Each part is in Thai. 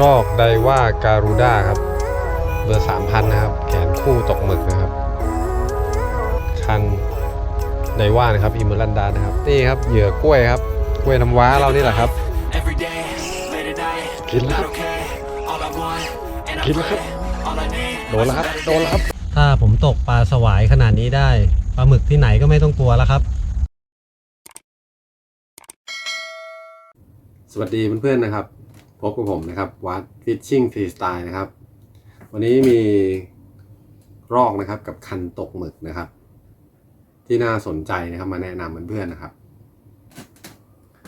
รอกไดว่าการูด้าครับ เบอร์สามพันนะครับ แขนคู่ตกหมึกนะครับ คันไดว่านะครับอิมเมรันดานะครับ นี่ครับเหยื่อกล้วยครับ กล้วยน้ำว้าเรานี่แหละครับ กินแล้วกินแล้วครับ โดนแล้วครับ โดนแล้วครับ ถ้าผมตกปลาสวายขนาดนี้ได้ ปลาหมึกที่ไหนก็ไม่ต้องกลัวแล้วครับ สวัสดีเพื่อนๆนะครับ พบกับผมนะครับวัดฟิชชิ่งฟรีสไตล์นะครับ วันนี้มีรอกนะครับกับคันตกหมึกนะครับ ที่น่าสนใจนะครับมาแนะนำเพื่อนๆนะครับ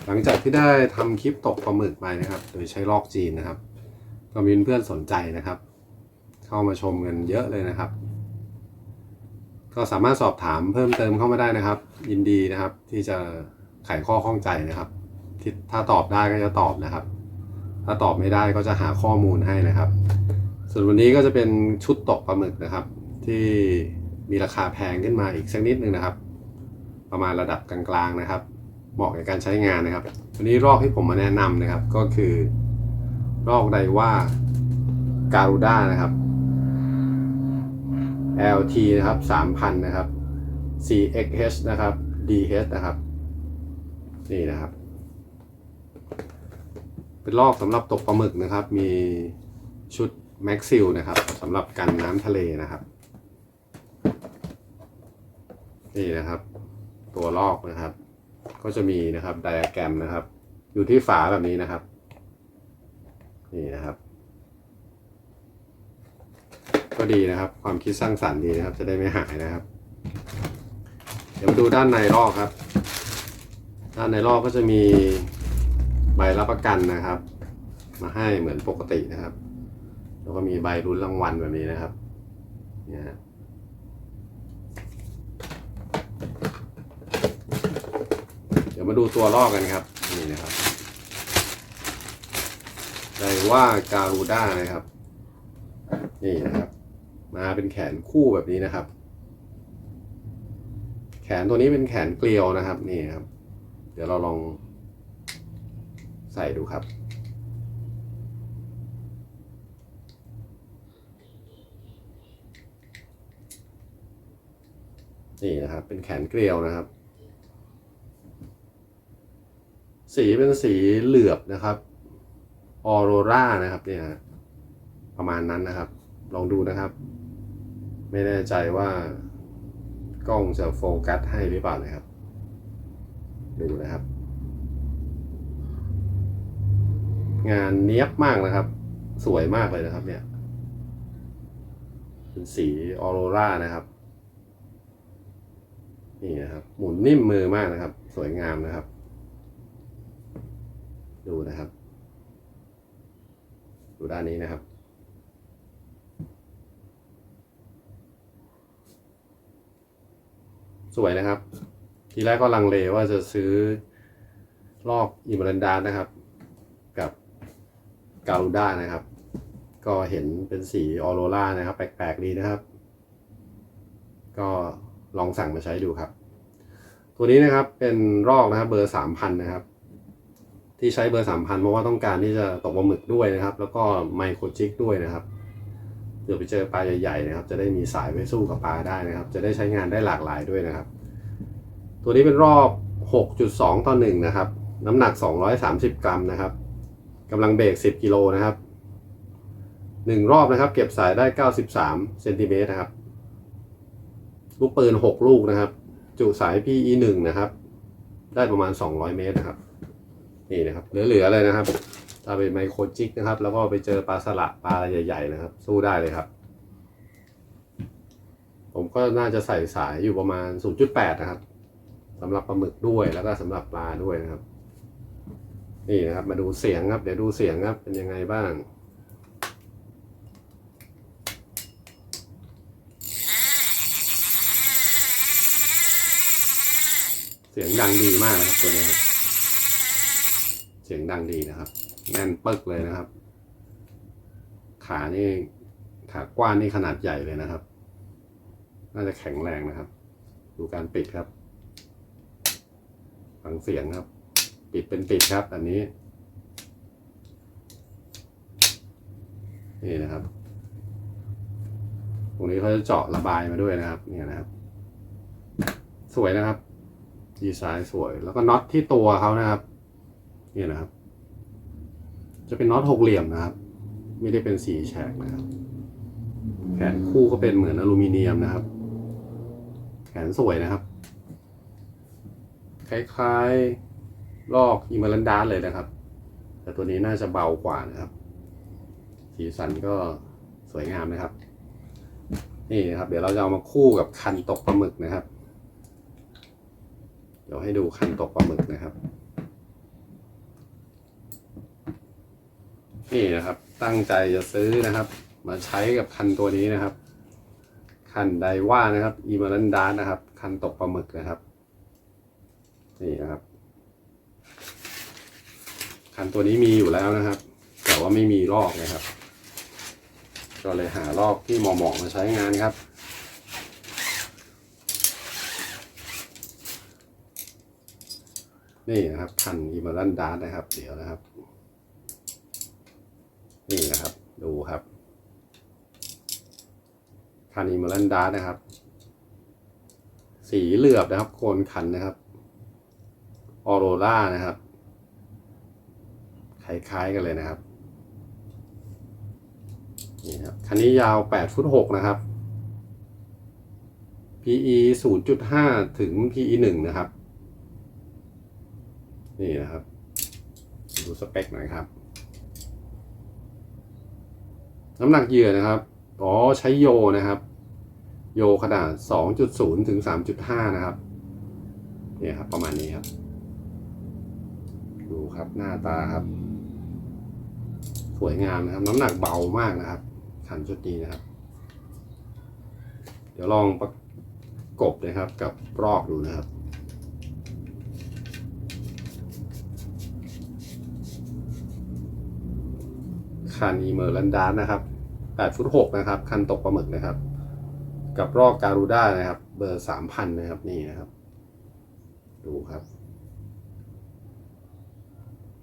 หลังจากที่ได้ทำคลิปตกปลาหมึกไปนะครับ โดยใช้ลอกจีนนะครับ ก็มีเพื่อนๆสนใจนะครับ เข้ามาชมกันเยอะเลยนะครับ ก็สามารถสอบถามเพิ่มเติมเข้ามาได้นะครับ ยินดีนะครับที่จะไขข้อข้องใจนะครับที่ถ้าตอบได้ก็จะตอบนะครับ ถ้าตอบไม่ได้ก็จะหาข้อมูลให้นะครับ ส่วนวันนี้ก็จะเป็นชุดตกปลาหมึกนะครับ ที่มีราคาแพงขึ้นมาอีกสักนิดนึงนะครับ ประมาณระดับกลางๆนะครับ เหมาะกับการใช้งานนะครับ วันนี้รอกที่ผมมาแนะนำนะครับก็คือรอกไดว่าการูด้านะครับ LT นะครับ3,000 นะครับ CXH นะครับ DH นะครับ นี่นะครับ เป็นลอกสำหรับตกปลาหมึกนะครับ มีชุดแม็กซิลนะครับสำหรับกันน้ำทะเลนะครับ นี่นะครับ ตัวลอกนะครับ ก็จะมีนะครับไดอะแกรมนะครับ อยู่ที่ฝาแบบนี้นะครับ นี่นะครับ ก็ดีนะครับ ความคิดสร้างสรรค์ดีนะครับ จะได้ไม่หายนะครับ เดี๋ยวมาดูด้านในลอกครับ ด้านในลอกก็จะมี ใบรับประกันนะครับ มาให้เหมือนปกตินะครับ แล้วก็มีใบรุ้นรางวัลแบบนี้นะครับเนี่ยเดี๋ยวมาดูตัวลอกกันครับนี่นะครับไดว่าการูด้านะครับ นี่นะครับ มาเป็นแขนคู่แบบนี้นะครับ แขนตัวนี้เป็นแขนเกลียวนะครับ นี่ครับ เดี๋ยวเราลอง ส่ดูครับ นี่นะครับ เป็นแขนเกลียวนะครับ สีเป็นสีเหลือบนะครับออโรรานะครับเนี่ยฮะประมาณนั้นนะครับ ลองดูนะครับ ไม่แน่ใจว่ากล้องจะโฟกัสให้หรือเปล่านะครับ ดูนะครับ งานเนี้ยบมากนะครับ สวยมากเลยนะครับ เนี่ย เป็นสีออโรรานะครับ นี่นะครับ หมุนนิ่มมือมากนะครับ สวยงามนะครับ ดูนะครับ ดูด้านนี้นะครับสวยนะครับ ทีแรกก็ลังเลว่าจะซื้อลอกอิมรันดานะครับกับ การูด้านะครับ ก็เห็นเป็นสีออโรรานะครับ แปลกๆดีนะครับ ก็ลองสั่งมาใช้ดูครับ ตัวนี้นะครับเป็นรอกนะครับ เบอร์สามพันนะครับ ที่ใช้เบอร์สามพันเพราะว่าต้องการที่จะตกปลาหมึกด้วยนะครับ แล้วก็ไมโครจิกด้วยนะครับเดี๋ยวไปเจอปลาใหญ่ๆนะครับ จะได้มีสายไว้สู้กับปลาได้นะครับ จะได้ใช้งานได้หลากหลายด้วยนะครับ ตัวนี้เป็นรอบ 6.2 ต่อ1นะครับ น้ำหนัก 230 กรัมนะครับ กำลังเบรก 10 กิโลนะครับหนึ่งรอบนะครับ เก็บสายได้ 93เซนติเมตรนะครับ ลูกปืน 6 ลูกนะครับ จุสาย PE 1 นะครับ ได้ประมาณ 200 เมตรนะครับ นี่นะครับ เหลือๆเลยนะครับ ถ้าเป็นไมโครจิกนะครับ แล้วก็ไปเจอปลาสละปลาอะไรใหญ่ๆนะครับ สู้ได้เลยครับ ผมก็น่าจะใส่สายอยู่ประมาณ 0.8 นะครับสำหรับปลาหมึกด้วยแล้วก็สำหรับปลาด้วยนะครับ นี่นะครับ มาดูเสียงครับ เดี๋ยวดูเสียงครับ เป็นยังไงบ้างเสียงดังดีมากนะครับตัวนี้ครับเสียงดังดีนะครับ แน่นปึกเลยนะครับ ขานี่ขากว้านนี่ขนาดใหญ่เลยนะครับ น่าจะแข็งแรงนะครับ ดูการปิดครับ ฟังเสียงครับ ปิดเป็นปิดครับ อันนี้ นี่นะครับ ตรงนี้เขาจะเจาะระบายมาด้วยนะครับ เนี่ยนะครับ สวยนะครับ ดีไซน์สวย แล้วก็น็อตที่ตัวเขานะครับ เนี่ยนะครับ จะเป็นน็อตหกเหลี่ยมนะครับ ไม่ได้เป็นสีแฉกนะครับ แขนคู่ก็เป็นเหมือนอลูมิเนียมนะครับ แขนสวยนะครับ คล้ายๆ ลอกอิมารันดาเลยนะครับ แต่ตัวนี้น่าจะเบากว่านะครับ สีสันก็สวยงามนะครับ นี่นะครับ เดี๋ยวเราจะเอามาคู่กับคันตกปลาหมึกนะครับ เดี๋ยวให้ดูคันตกปลาหมึกนะครับ นี่นะครับ ตั้งใจจะซื้อนะครับ มาใช้กับคันตัวนี้นะครับ คันไดว่านะครับอีมารันดานะครับ คันตกปลาหมึกนะครับ นี่นะครับ คันตัวนี้มีอยู่แล้วนะครับ แต่ว่าไม่มีลอกนะครับ ก็เลยหาลอกที่เหมาะๆมาใช้งานครับนี่นะครับคันอีมารันดานะครับ เดี๋ยวนะครับ นี่นะครับ ดูครับคันอีมารันดานะครับ สีเหลือบนะครับ โคนคันนะครับ ออโรร่านะครับ คล้ายๆกันเลยนะครับนี่ครับคันนี้ยาว8ฟุต6นะครับ PE 0.5 ถึง PE 1นะครับ นี่นะครับ ดูสเปคหน่อยครับ น้ำหนักเหยื่อนะครับ อ๋อใช้โยนะครับ โยขนาด 2.0 ถึง 3.5 นะครับเนี่ยครับ ประมาณนี้ครับ ดูครับหน้าตาครับ สวยงามนะครับ น้ำหนักเบามากนะครับ ขันชุดนี้นะครับ เดี๋ยวลองประกบนะครับ กับรอกดูนะครับคันอีเมอร์ลันดานนะครับ8ฟุต6นะครับ คันตกปลาหมึกนะครับ กับรอกการูด้านะครับ เบอร์3,000นะครับนี่นะครับ ดูครับ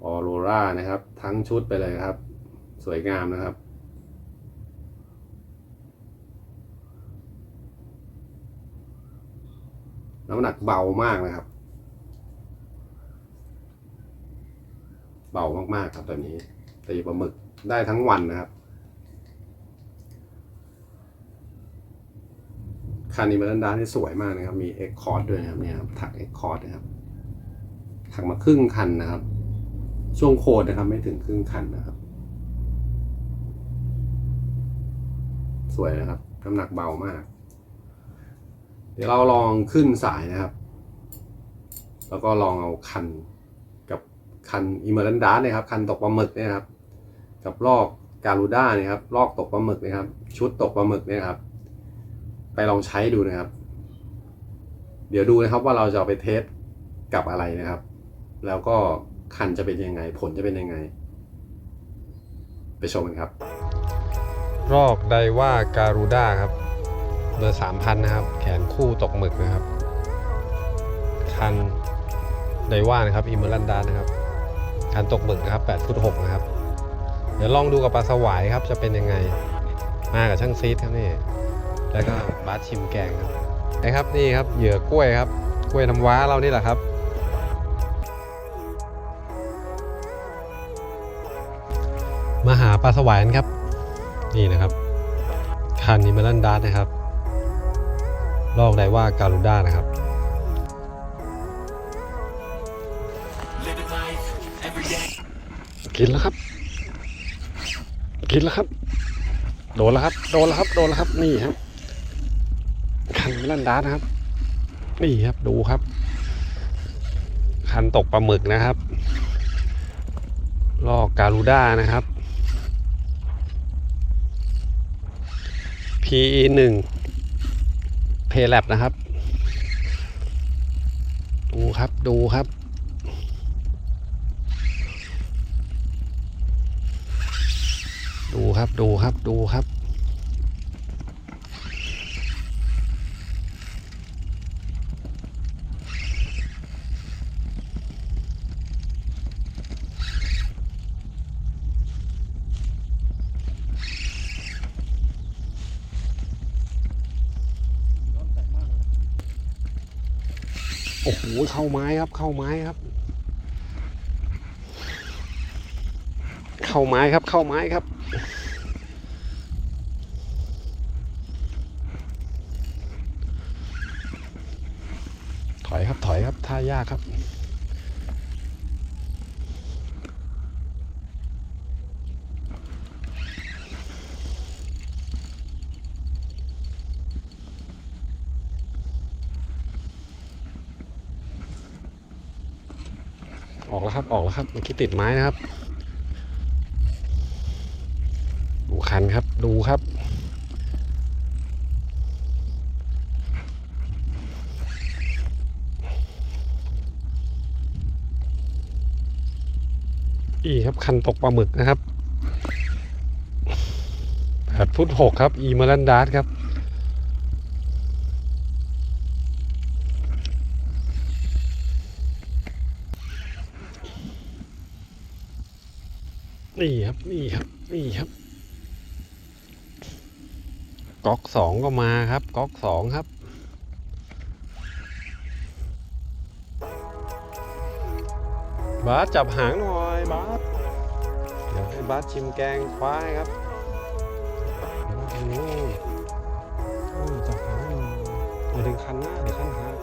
ออโรรานะครับ ทั้งชุดไปเลยครับ สวยงามนะครับ น้ำหนักเบามากนะครับ เบามากๆครับตอนนี้ตีปลาหมึกได้ทั้งวันนะครับคานิเมลันดานี่สวยมากนะครับ มีเอ็กคอร์ดด้วยนะครับเนี่ยครับถักเอ็กคอร์ดนะครับ ถักมาครึ่งคันนะครับ ช่วงโคนนะครับ ไม่ถึงครึ่งคันนะครับ สวยนะครับ น้ำหนักเบามาก เดี๋ยวเราลองขึ้นสายนะครับ แล้วก็ลองเอาคันกับคันอิเมอรันดาเนี่ยครับ คันตกปลาหมึกเนี่ยครับ กับลอกการูด้าเนี่ยครับ ลอกตกปลาหมึกนะครับ ชุดตกปลาหมึกเนี่ยครับ ไปลองใช้ดูนะครับ เดี๋ยวดูนะครับว่าเราจะเอาไปเทสกับอะไรนะครับ แล้วก็คันจะเป็นยังไง ผลจะเป็นยังไง ไปชมกันครับ รอกไดว่าการูด้าครับ เบอร์3,000นะครับ แขนคู่ตกหมึกนะครับ คันไดว่านะครับอิมเมอรันดานะครับ คันตกหมึกนะครับ8ฟุต6นะครับ เดี๋ยวลองดูกับปลาสวายครับจะเป็นยังไง มากับช่างซีดครับนี่ แล้วก็บาสชิมแกงครับนะครับนี่ครับเหยื่อกล้วยครับ กล้วยน้ำว้าเรานี่แหละครับมาหาปลาสวายครับ นี่นะครับคันนิมลันดาร์นะครับ ลอกได้ว่าการูด้านะครับกินแล้วครับ กินแล้วครับ โดนแล้วครับ โดนแล้วครับ โดนแล้วครับ นี่ครับคันนิมลันดานะครับ นี่ครับดูครับ คันตกปลาหมึกนะครับ ลอกการูด้านะครับ PE 1 p a y l a b นะครับ ดูครับดูครับ ดูครับดูครับดูครับ โอ้โหเข้าไม้ครับ เข้าไม้ครับ เข้าไม้ครับ เข้าไม้ครับ ถอยครับถอยครับท่ายากครับ แล้วครับ ออกแล้วครับเมื่อกี้ติดไม้นะครับ ดูคันครับ ดูครับ อีครับคันตกปลาหมึกนะครับแปดฟุตหกครับ อีเมรันดาร์ครับ นี่ครับนี่ครับนี่ครับก๊อกสองก็มาครับก๊อกสองครับบาสจับหางหน่อยบาสเดี๋ยวให้บาสชิมแกงควายครับนี่จับหางมาดึงคันหน้าเดี๋ยวคันหาง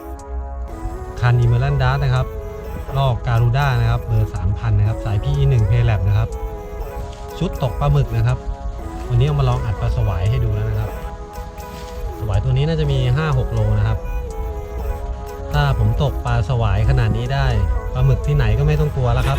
คันอีเมอรันดาร์นะครับ ลอกการูด้านะครับ เบอร์3,000นนะครับ สาย PE1 เพล a b นะครับ ชุดตกปลาหมึกนะครับ วันนี้เอามาลองอัดปลาสวายให้ดูแล้วนะครับ สวายตัวนี้น่าจะมี 5-6 โลนะครับ ถ้าผมตกปลาสวายขนาดนี้ได้ปลาหมึกที่ไหนก็ไม่ต้องกลัวแล้วครับ